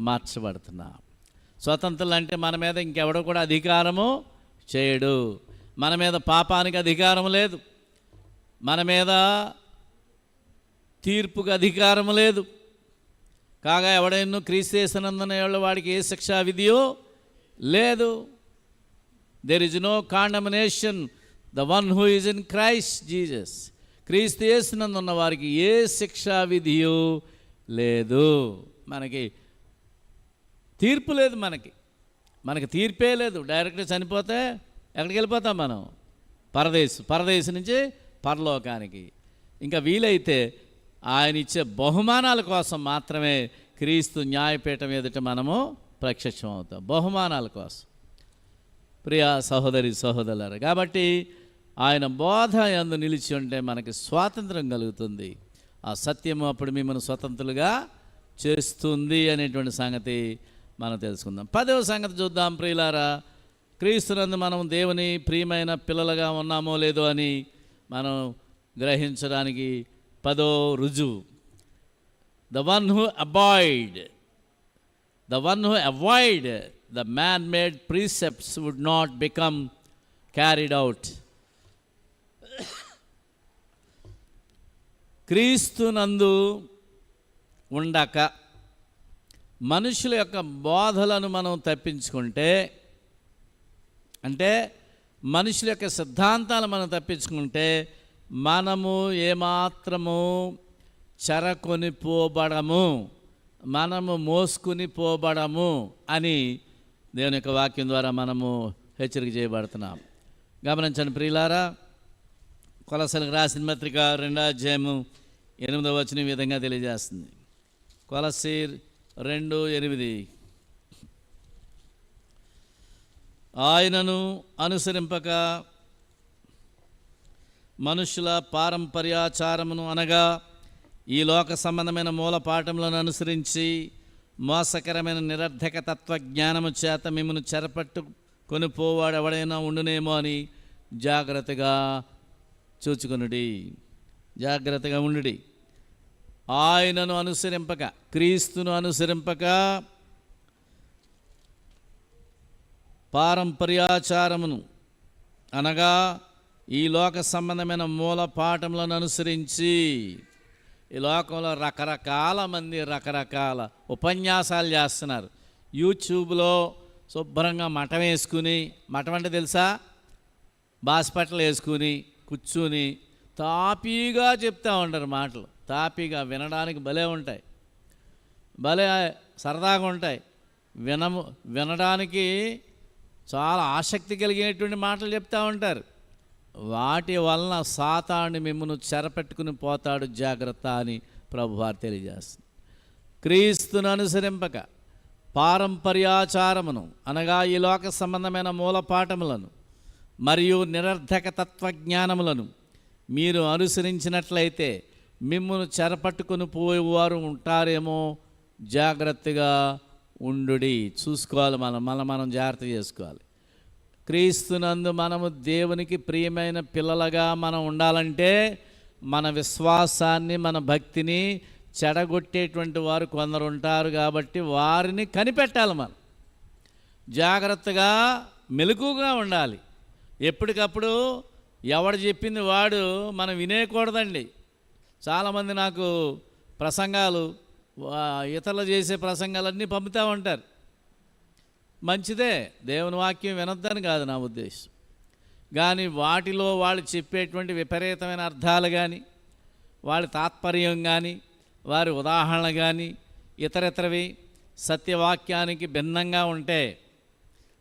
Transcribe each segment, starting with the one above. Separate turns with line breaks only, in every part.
మార్చబడుతున్నాం. స్వతంత్రులు అంటే మన మీద ఇంకెవడో కూడా అధికారము చేయడు. మన మీద పాపానికి అధికారం లేదు. మన మీద తీర్పుకు అధికారం లేదు. కాగా ఎవడైనా క్రీస్తు చేసినందున వాడికి ఏ శిక్షా విధియో లేదు. There is no condemnation the one who is in Christ Jesus క్రీస్తు చేసినందున్న వారికి ఏ శిక్షా విధియో లేదు. మనకి తీర్పు లేదు మనకి. మనకి తీర్పే లేదు. డైరెక్ట్గా చనిపోతే ఎక్కడికి వెళ్ళిపోతాం మనం? పరదేశ్ పరదేశం నుంచి పరలోకానికి. ఇంకా వీలైతే ఆయన ఇచ్చే బహుమానాల కోసం మాత్రమే క్రీస్తు న్యాయపీఠం ఎదుట మనము ప్రత్యక్షం అవుతాం. బహుమానాల కోసం. ప్రియ సహోదరి సహోదరులారు కాబట్టి ఆయన బోధ ఎందు నిలిచి ఉంటే మనకి స్వాతంత్రం కలుగుతుంది. ఆ సత్యము అప్పుడు మిమ్మల్ని స్వతంత్రులుగా చేస్తుంది అనేటువంటి సంగతి మనం తెలుసుకుందాం. పదవ సంగతి చూద్దాం ప్రియులారా. క్రీస్తునందు మనం దేవుని ప్రియమైన పిల్లలుగా ఉన్నామో లేదో అని మనం గ్రహించడానికి పదో రుజువు. The one who abide the one who avoid the man made precepts would not become carried out క్రీస్తునందు ఉండక మనుషుల యొక్క బోధలను మనం తప్పించుకుంటే అంటే మనుషుల యొక్క సిద్ధాంతాలు మనం తప్పించుకుంటే మనము ఏమాత్రము చెరకొని పోబడము మనము మోసుకుని పోబడము అని దేవుని యొక్క వాక్యం ద్వారా మనము హెచ్చరిక చేయబడుతున్నాం. గమనించండి ప్రియులారా కొలసలకు రాసిన పత్రిక రెండో అధ్యాయము ఎనిమిదవ వచ్చిన విధంగా తెలియజేస్తుంది. కొలసీర్ రెండు ఎనిమిది. ఆయనను అనుసరింపక మనుషుల పారంపర్యాచారమును అనగా ఈ లోక సంబంధమైన మూల పాఠములను అనుసరించి మోసకరమైన నిరర్ధక తత్వజ్ఞానము చేత మిమ్మను చెరపట్టు కొనిపోవాడు ఎవడైనా ఉండునేమో అని జాగ్రత్తగా చూచుకొనుడి. జాగ్రత్తగా ఉండుడి. ఆయనను అనుసరింపక క్రీస్తును అనుసరింపక పారంపర్యాచారమును అనగా ఈ లోక సంబంధమైన మూల పాఠములను అనుసరించి ఈ లోకంలో రకరకాల మంది రకరకాల ఉపన్యాసాలు చేస్తున్నారు. యూట్యూబ్లో శుభ్రంగా మఠం వేసుకుని మఠం అంటే తెలుసా? బాస్పటలు వేసుకుని కూర్చుని తాపీగా చెప్తూ ఉంటారు మాటలు. తాపిగా వినడానికి భలే ఉంటాయి. భలే సరదాగా ఉంటాయి. వినము వినడానికి చాలా ఆసక్తి కలిగినటువంటి మాటలు చెప్తూ ఉంటారు. వాటి వలన సాతాన్ని మిమ్మను చెరపెట్టుకుని పోతాడు జాగ్రత్త అని ప్రభువారు తెలియజేస్తుంది. క్రీస్తును అనుసరింపక పారంపర్యాచారమును అనగా ఈ లోక సంబంధమైన మూలపాఠములను మరియు నిరర్ధక తత్వజ్ఞానములను మీరు అనుసరించినట్లయితే మిమ్మల్ని చెరపట్టుకొని పోయేవారు ఉంటారేమో జాగ్రత్తగా ఉండుడి. చూసుకోవాలి మనం మనం మనం జాగ్రత్త చేసుకోవాలి. క్రీస్తునందు మనము దేవునికి ప్రియమైన పిల్లలుగా మనం ఉండాలంటే మన విశ్వాసాన్ని మన భక్తిని చెడగొట్టేటువంటి వారు కొందరు ఉంటారు కాబట్టి వారిని కనిపెట్టాలి మనం. జాగ్రత్తగా మెలకుగా ఉండాలి. ఎప్పటికప్పుడు ఎవడు చెప్పింది వాడు మనం వినేయకూడదండి చాలామంది నాకు ప్రసంగాలు వా- ఇతరులు చేసే ప్రసంగాలన్నీ పంపుతూ ఉంటారు. మంచిదే దేవుని వాక్యం వినొద్దని కాదు నా ఉద్దేశం. కానీ వాటిలో వాళ్ళు చెప్పేటువంటి విపరీతమైన అర్థాలు కానీ వాళ్ళ తాత్పర్యం కానీ వారి ఉదాహరణ కానీ ఇతరితరవి సత్యవాక్యానికి భిన్నంగా ఉంటే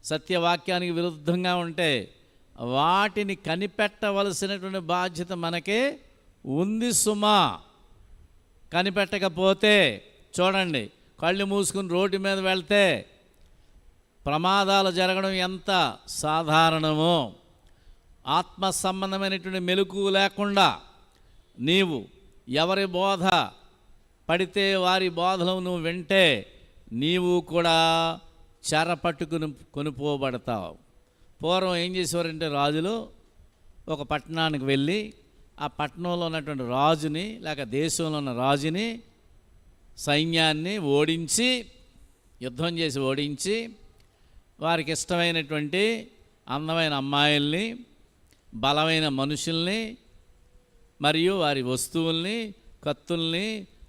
సత్యవాక్యానికి విరుద్ధంగా ఉంటే వాటిని కనిపెట్టవలసినటువంటి బాధ్యత మనకే ఉంది సుమా. కనిపెట్టకపోతే చూడండి కళ్ళు మూసుకుని రోడ్డు మీద వెళ్తే ప్రమాదాలు జరగడం ఎంత సాధారణమో. ఆత్మ సంబంధమైనటువంటి మెలకు లేకుండా నీవు ఎవరి బోధ పడితే వారి బోధలు నువ్వు వింటే నీవు కూడా చెర పట్టుకుని కొనిపోబడతావు. పూర్వం ఏం చేసేవారంటే రాజులు ఒక పట్టణానికి వెళ్ళి ఆ పట్టణంలో ఉన్నటువంటి రాజుని లేక దేశంలో ఉన్న రాజుని సైన్యాన్ని ఓడించి యుద్ధం చేసి ఓడించి వారికి ఇష్టమైనటువంటి అందమైన అమ్మాయిల్ని బలమైన మనుషుల్ని మరియు వారి వస్తువుల్ని కత్తుల్ని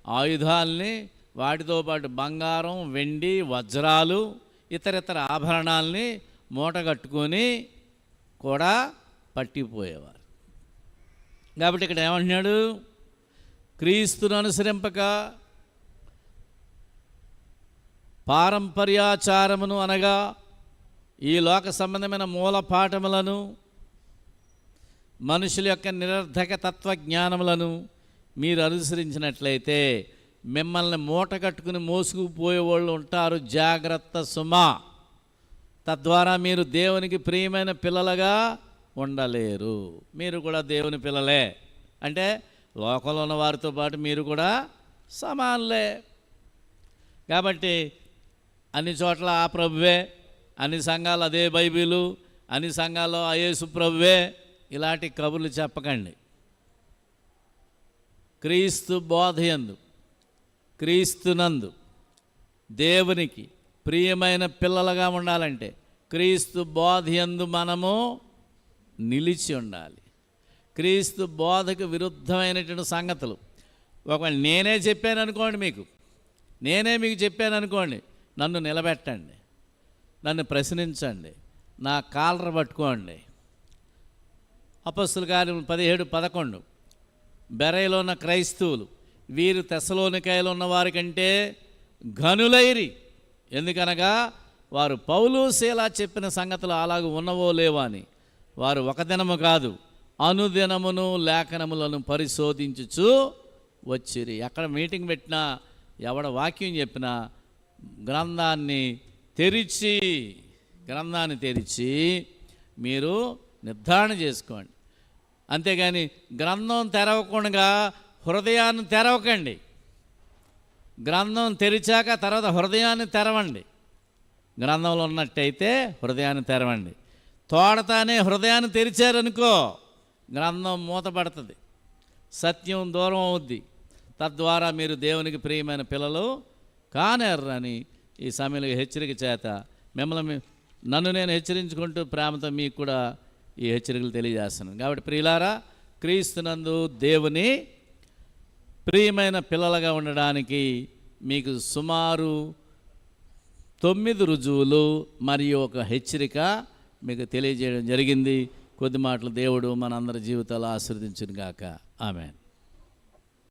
ఆయుధాల్ని వాటితో పాటు బంగారం వెండి వజ్రాలు ఇతర ఇతర ఆభరణాల్ని మూట కట్టుకొని కూడా పట్టిపోయేవారు. కాబట్టి ఇక్కడ ఏమంటున్నాడు? క్రీస్తును అనుసరింపక పారంపర్యాచారమును అనగా ఈ లోక సంబంధమైన మూల పాఠములను మనుషుల యొక్క నిరర్ధక తత్వజ్ఞానములను మీరు అనుసరించినట్లయితే మిమ్మల్ని మూట కట్టుకుని మోసుకుపోయే వాళ్ళు ఉంటారు. జాగ్రత్త సుమా. తద్వారా మీరు దేవునికి ప్రియమైన పిల్లలుగా ఉండలేరు. మీరు కూడా దేవుని పిల్లలే. అంటే లోకంలో ఉన్న వారితో పాటు మీరు కూడా సమానులే. కాబట్టి అన్ని చోట్ల ఆ ప్రభువే అన్ని సంఘాలు అదే బైబిలు అన్ని సంఘాల్లో అయేసు ప్రభువే. ఇలాంటి కబుర్లు చెప్పకండి. క్రీస్తు బోధయందు క్రీస్తునందు దేవునికి ప్రియమైన పిల్లలుగా ఉండాలంటే క్రీస్తు బోధయందు మనము నిలిచి ఉండాలి. క్రీస్తు బోధకు విరుద్ధమైనటువంటి సంగతులు. ఒకవేళ నేనే చెప్పాను అనుకోండి మీకు. నేనే మీకు చెప్పాను అనుకోండి నన్ను నిలబెట్టండి. నన్ను ప్రశ్నించండి. నా కాలర పట్టుకోండి. అపస్సుల కార్యం పదిహేడు పదకొండు. బెరైలో ఉన్న క్రైస్తవులు వీరు తెసలోనికాయలు ఉన్నవారి కంటే ఘనులైరి. ఎందుకనగా వారు పౌలు శీలా చెప్పిన సంగతులు అలాగ ఉన్నవో లేవో అని. వారు ఒక దినము కాదు అనుదినమును లేఖనములను పరిశోధించుచు వచ్చిరి. ఎక్కడ మీటింగ్ పెట్టినా ఎవడ వాక్యం చెప్పినా గ్రంథాన్ని తెరిచి గ్రంథాన్ని తెరిచి మీరు నిర్ధారణ చేసుకోండి. అంతేగాని గ్రంథం తెరవకుండా హృదయాన్ని తెరవకండి. గ్రంథం తెరిచాక తర్వాత హృదయాన్ని తెరవండి. గ్రంథంలో ఉన్నట్టయితే హృదయాన్ని తెరవండి. తోడతానే హృదయాన్ని తెరిచారనుకో గ్రంథం మూతపడుతుంది. సత్యం దూరం అవుద్ది. తద్వారా మీరు దేవునికి ప్రియమైన పిల్లలు కానేర్రని ఈ సమయంలో హెచ్చరిక చేత మిమ్మల్ని నన్ను నేను హెచ్చరించుకుంటూ ప్రేమతో మీకు కూడా ఈ హెచ్చరికలు తెలియజేస్తున్నాను. కాబట్టి ప్రియులారా క్రీస్తునందు దేవుని ప్రియమైన పిల్లలుగా ఉండడానికి మీకు సుమారు తొమ్మిది రుజువులు మరియు ఒక హెచ్చరిక మీకు తెలియజేయడం జరిగింది. కొద్ది మాటలు దేవుడు మనందరి జీవితాలు ఆశీర్వదించును గాక ఆమెన్.